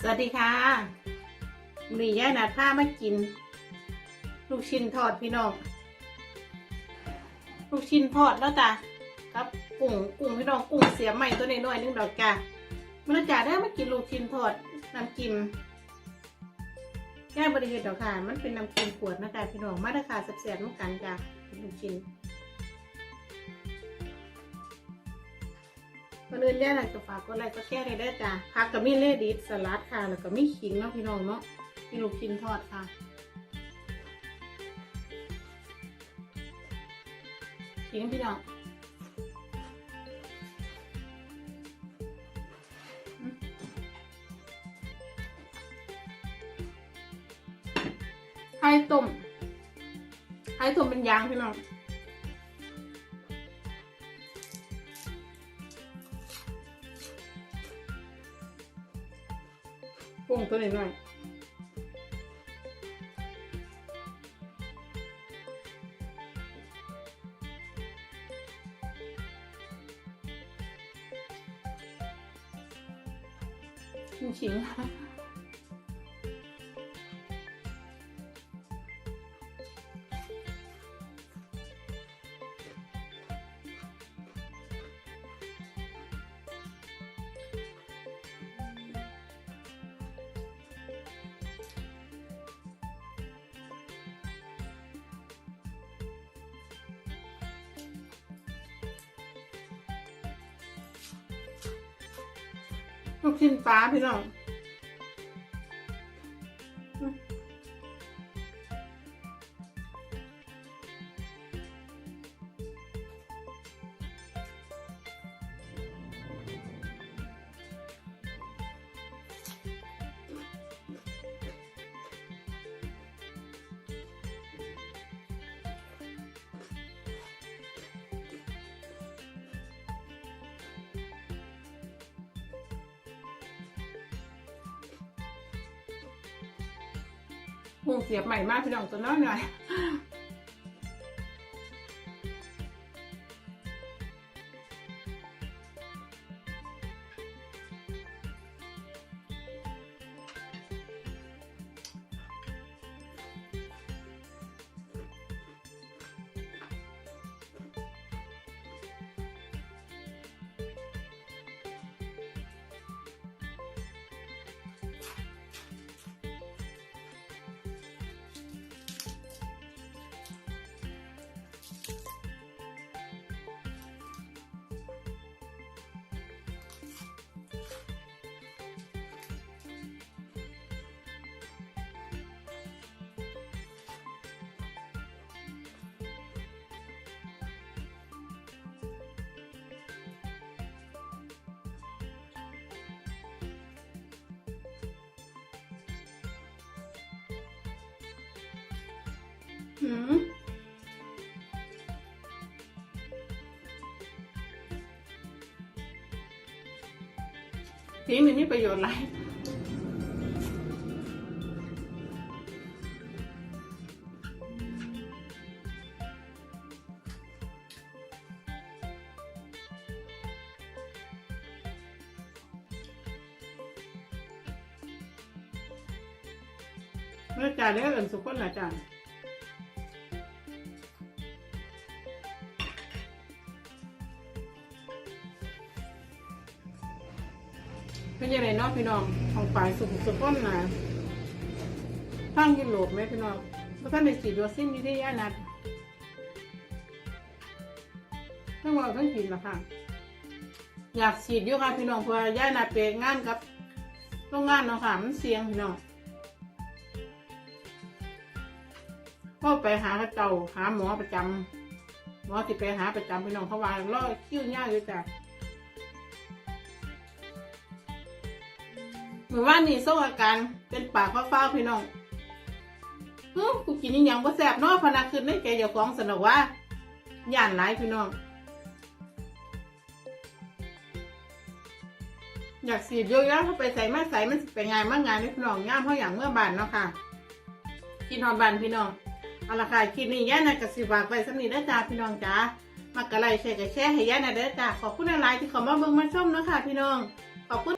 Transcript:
สวัสดีค่ะมีย่านาท่ามากิน ลูกชิ้นทอดพี่น้อง ลูกชิ้นทอดแล้วจ้ะครับกุ้งกุ้งพี่น้องกุ้งเสียใหม่ตัวน้อยๆนึงดอกจ้ะมันจ่าได้มากินลูกชิ้นทอดน้ำจิ้มย่าบริเวณดอกค่ะ มันเป็นน้ำจิ้มขวดนะจ๊ะพี่น้องมาตรฐานแสบๆน้ำกันจ้ะลูกชิ้น คนอื่นย่าหลักจะฝากก็ไลค์ก็แชร์ได้ได้จ้ะผักกับมีเลดิสสลัดค่ะ แล้วก็มีขิงเนาะพี่น้องเนาะมีลูกชิ้นทอดค่ะ ขิงพี่น้องไข่ต้มไข่ต้มเป็นยางพี่น้อง งตัวนี้หน่อยชิง ลูกชิ้นปลาพี่น้อง พุงเสียบใหม่มากพี่น้องตัวน้อยหน่อย หืมทีมันนี่ประโยชน์อะไรเมื่อจ่ายได้เอินสุขคนละจ้ะ เป็นยังไงเนาะพี่น้องของฝ่ายสุขสุขก้นนะทั้งยุโรปไหมพี่น้องเพราะท่านในฉีดวัคซีนอยู่ที่ย่านัดทั้งเราทั้งฉีดละค่ะ อยากฉีดอยู่ค่ะพี่น้องเพราะว่าย่านัดไปงานกับโรงงานเนาะค่ะมันเสี่ยงพี่น้องก็ไปหาเจ้าหาหมอประจำหมอที่ไปหาประจำพี่น้องเขาว่ารอคิ้วยากอยู่จ้ะ เหมือนว่านี่โซ่อาการเป็นปากฟ้าๆพี่น้องเฮ้ยกูกินนี่ยังบ่แสบเนาะพนักขึ้นในใจเจ้าของสนอกว่าย่านหลายพี่น้อง อยากสีเยอะๆเข้าไปใส่มาใส่มันสิไปงานมากงานนี่พี่น้องย่ามเพราะอย่างเมื่อบานเนาะค่ะกินฮอนบานพี่น้องเอาละค่ะคลิปนี้ย่านะกสิบากไปสำนีได้จ้าพี่น้องจ้ามากระไรแชร์กับแชร์ให้ย่านะเด้จ้าขอบคุณหลายที่เขามาเบิ่งมาชมเนาะค่ะพี่น้องขอบคุณ